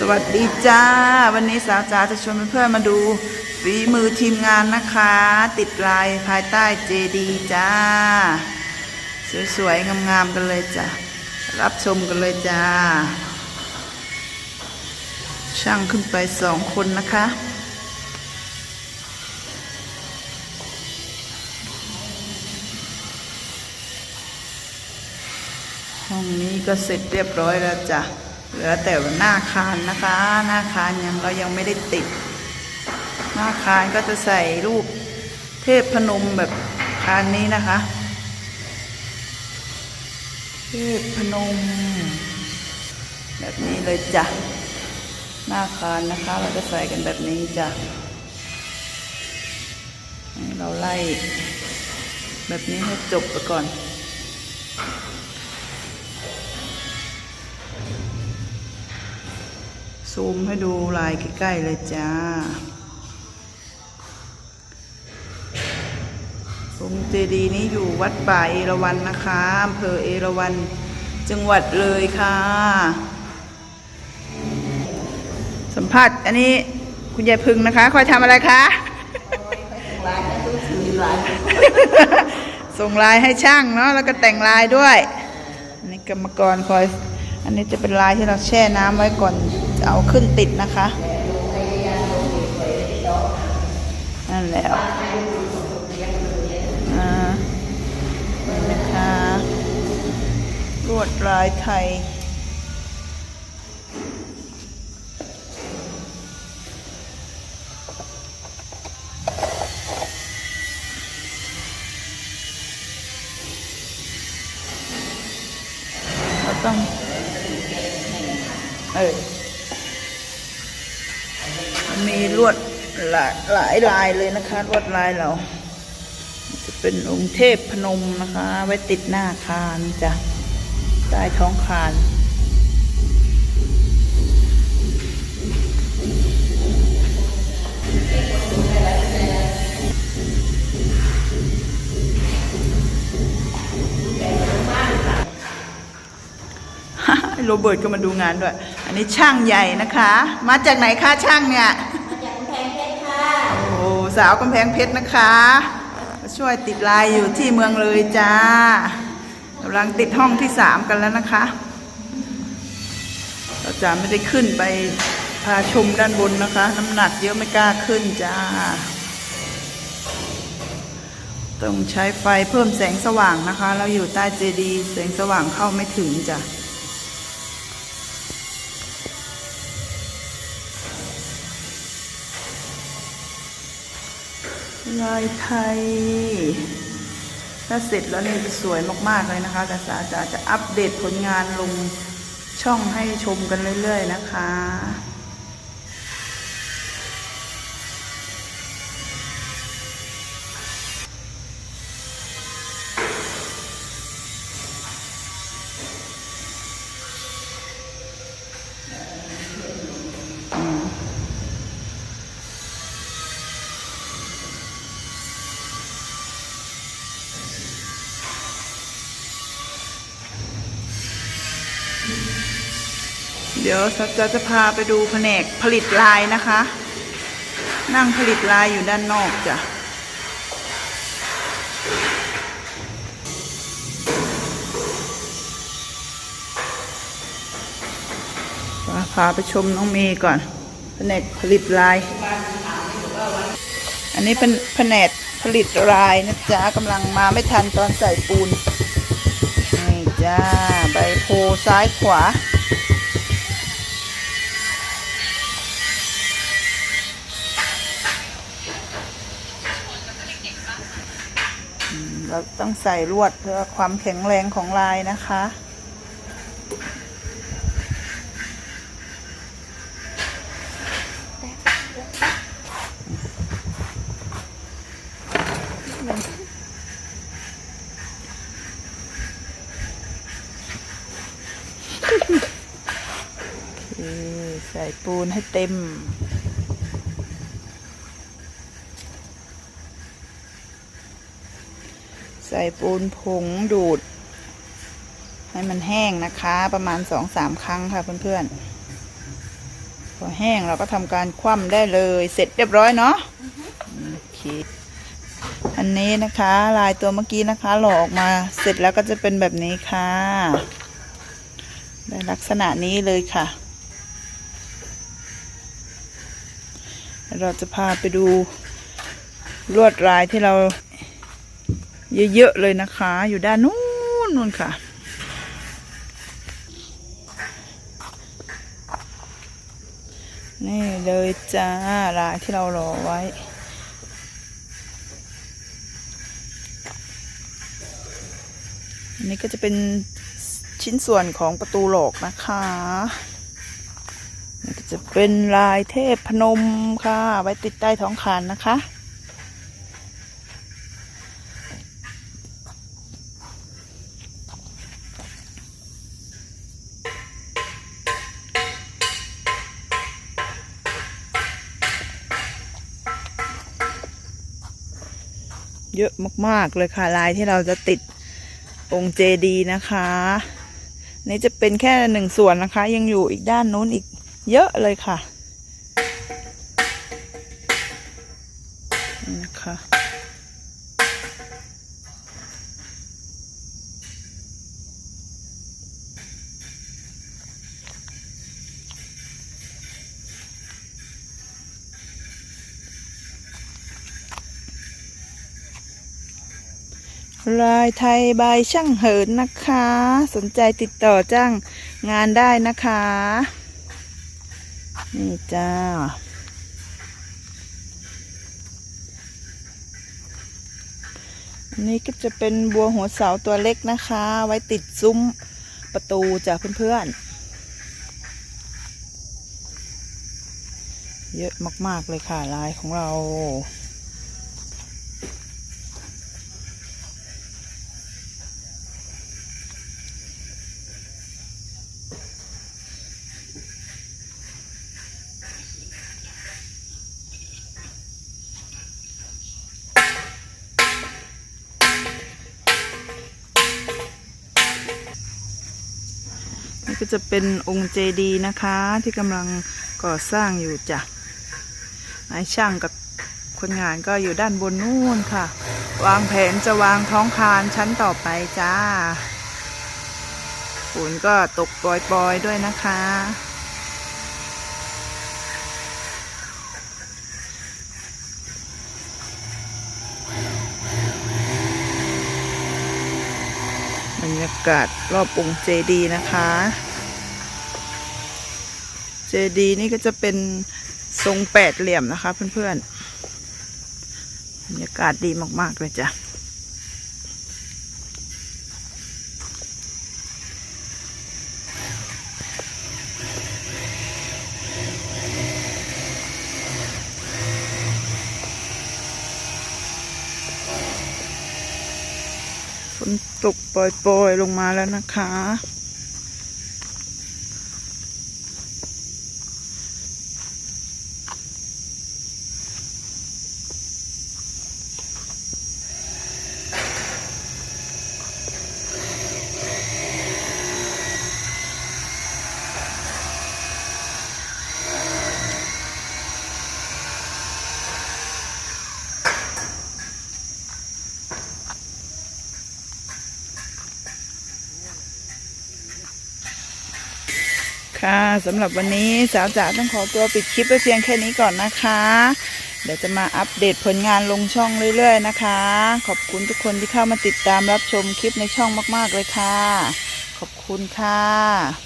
สวัสดีจ้า วันนี้สาวจ๋าจะชวนเพื่อนๆมาดูฝีมือทีมงานนะคะ ติดลายภายใต้เจดีจ้า สวยๆ งามๆ กันเลยจ้ะ รับชมกันเลยจ้า ช่างขึ้นไปสองคนนะคะห้องนี้ก็เสร็จเรียบร้อยแล้วจ้ะ เหลือแต่ว่าหน้าคานนะคะ หน้าคานยังเรายังไม่ได้ติด หน้าคานก็จะใส่รูปเทพพนมแบบคานนี้นะคะ เทพพนม แบบนี้เลยจ้ะหน้าคานนะคะ เราจะใส่กันแบบนี้จ้ะเราไล่แบบนี้ให้จบไปก่อน ซูมให้ดูลายใกล้ๆเลยจ้าองค์เจดีย์นี้อยู่วัดป่าเอราวัณนะคะอำเภอเอราวัณจังหวัดเลยค่ะ สัมภาษณ์อันนี้คุณยายพึงนะคะ คอยทำอะไรคะส่งลายให้ช่างเนาะแล้วก็แต่งลายด้วยอันนี้กรรมกรคอย อันนี้จะเป็นลายที่เราแช่น้ำไว้ก่อน จะเอาขึ้นติดนะคะ นั่นแหละอ่านี่นะคะลวดลายไทย มีลวดหลายหลายลายเลยนะคะลวดลายเราจะเป็นองค์เทพพนมนะคะ ไว้ติดหน้าคานจ้ะใต้ท้องคานโรเบิร์ตก็มาดูงานด้วย อันนี้ช่างใหญ่นะคะ มาจากไหนคะช่างเนี่ย สาวกำแพงเพชรนะคะ ช่วยติดลายอยู่ที่เมืองเลยจ้ากำลังติดห้องที่สามกันแล้วนะคะ เราจะไม่ได้ขึ้นไปพาชมด้านบนนะคะ น้ำหนักเยอะไม่กล้าขึ้นจ้า ต้องใช้ไฟเพิ่มแสงสว่างนะคะ เราอยู่ใต้เจดีย์แสงสว่างเข้าไม่ถึงจ้ะ ลายไทย ถ้าเสร็จแล้วเนี่ยจะสวยมากๆเลยนะคะแต่สาจะจะอัปเดตผลงานลงช่องให้ชมกันเรื่อย ๆ นะคะ เดี๋ยวสัจจะจะพาไปดูแผนกผลิตลายนะคะ นั่งผลิตลายอยู่ด้านนอกจ้ะพาไปชมน้องเมย์ก่อน แผนกผลิตลาย อันนี้เป็นแผนกผลิตลายนะจ๊ะกำลังมาไม่ทันตอนใส่ปูนนี่จ้า ใบโพซ้ายขวา เราต้องใส่ลวดเพื่อความแข็งแรงของลายนะคะโอใส่ปูนให้เต็ม ส่ปูนผงดูด ให้มันแห้งนะคะ ประมาณสองสามครั้งค่ะเพื่อนๆพอแห้งเราก็ทำการคว่ำได้เลยเสร็จเรียบร้อยเนาะโอเคอันนี้นะคะ ลายตัวเมื่อกี้นะคะหล่อออกมาเสร็จแล้วก็จะเป็นแบบนี้ค่ะได้ลักษณะนี้เลยค่ะ เราจะพาไปดูลวดลายที่เรา เยอะๆเลยนะคะ อยู่ด้านนู้นนู่นค่ะ นี่เลยจ้าลายที่เรารอไว้อันนี้ก็จะเป็นชิ้นส่วนของประตูหลอกนะคะนี่ก็จะเป็นลายเทพพนมค่ะ ไว้ติดใต้ท้องคานนะคะ เยอะมากๆเลยค่ะลายที่เราจะติดองค์เจดีนะคะ นี่จะเป็นแค่หนึ่งส่วนนะคะ ยังอยู่อีกด้านนู้นอีกเยอะเลยค่ะนะคะ ลายไทยใบช่างเหินนะคะ สนใจติดต่อจ้างงานได้นะคะ นี่จ้าอันนี้ก็จะเป็นบัวหัวเสาตัวเล็กนะคะ ไว้ติดซุ้มประตูจ้ะเพื่อนๆ เยอะมากๆเลยค่ะลายของเรา จะเป็นองค์เจดีย์นะคะ ที่กำลังก่อสร้างอยู่จ้ะนายช่างกับคนงานก็อยู่ด้านบนนู่นค่ะ วางแผนจะวางท้องคานชั้นต่อไปจ้าฝนก็ตกปล่อยๆด้วยนะคะ บรรยากาศรอบองค์เจดีย์นะคะ เจดีนี่ก็จะเป็นทรงแปดเหลี่ยมนะคะเพื่อนๆบรรยากาศดีมากๆเลยจ้ะฝนตกปล่อยๆลงมาแล้วนะคะ ค่ะสำหรับวันนี้สาวจ๋าต้องขอตัวปิดคลิปไปเพียงแค่นี้ก่อนนะคะ เดี๋ยวจะมาอัปเดตผลงานลงช่องเรื่อยๆนะคะ ขอบคุณทุกคนที่เข้ามาติดตามรับชมคลิปในช่องมากๆเลยค่ะ ขอบคุณค่ะ